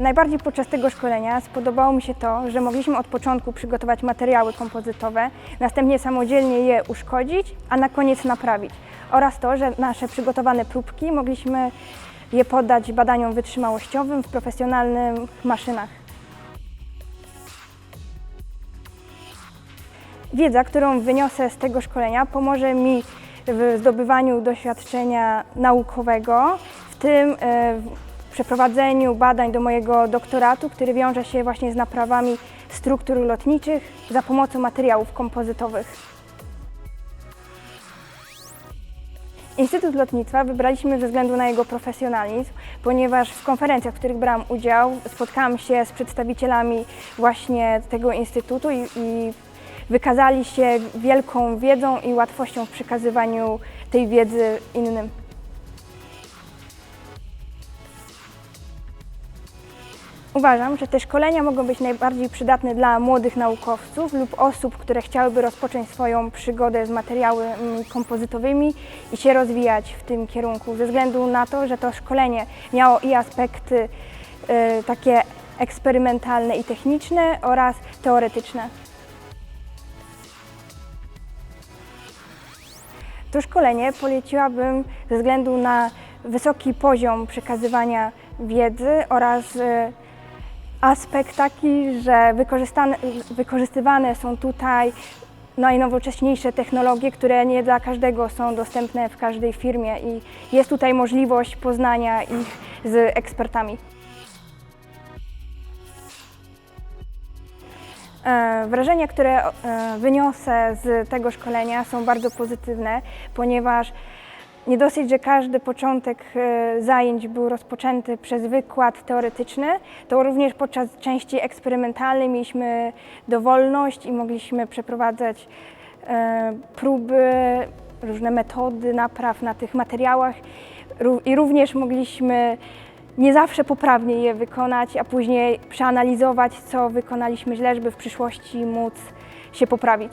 Najbardziej podczas tego szkolenia spodobało mi się to, że mogliśmy od początku przygotować materiały kompozytowe, następnie samodzielnie je uszkodzić, a na koniec naprawić. Oraz to, że nasze przygotowane próbki mogliśmy je poddać badaniom wytrzymałościowym w profesjonalnych maszynach. Wiedza, którą wyniosę z tego szkolenia, pomoże mi w zdobywaniu doświadczenia naukowego, w tym e, w przeprowadzeniu badań do mojego doktoratu, który wiąże się właśnie z naprawami struktur lotniczych za pomocą materiałów kompozytowych. Instytut Lotnictwa wybraliśmy ze względu na jego profesjonalizm, ponieważ w konferencjach, w których brałam udział, spotkałam się z przedstawicielami właśnie tego instytutu i, i wykazali się wielką wiedzą i łatwością w przekazywaniu tej wiedzy innym. Uważam, że te szkolenia mogą być najbardziej przydatne dla młodych naukowców lub osób, które chciałyby rozpocząć swoją przygodę z materiałami kompozytowymi i się rozwijać w tym kierunku, ze względu na to, że to szkolenie miało i aspekty y, takie eksperymentalne i techniczne oraz teoretyczne. To szkolenie poleciłabym ze względu na wysoki poziom przekazywania wiedzy oraz y, aspekt taki, że wykorzystywane są tutaj najnowocześniejsze technologie, które nie dla każdego są dostępne w każdej firmie i jest tutaj możliwość poznania ich z ekspertami. Wrażenia, które e, wyniosę z tego szkolenia są bardzo pozytywne, ponieważ nie dosyć, że każdy początek e, zajęć był rozpoczęty przez wykład teoretyczny, to również podczas części eksperymentalnej mieliśmy dowolność i mogliśmy przeprowadzać e, próby, różne metody napraw na tych materiałach. I również mogliśmy nie zawsze poprawnie je wykonać, a później przeanalizować, co wykonaliśmy źle, żeby w przyszłości móc się poprawić.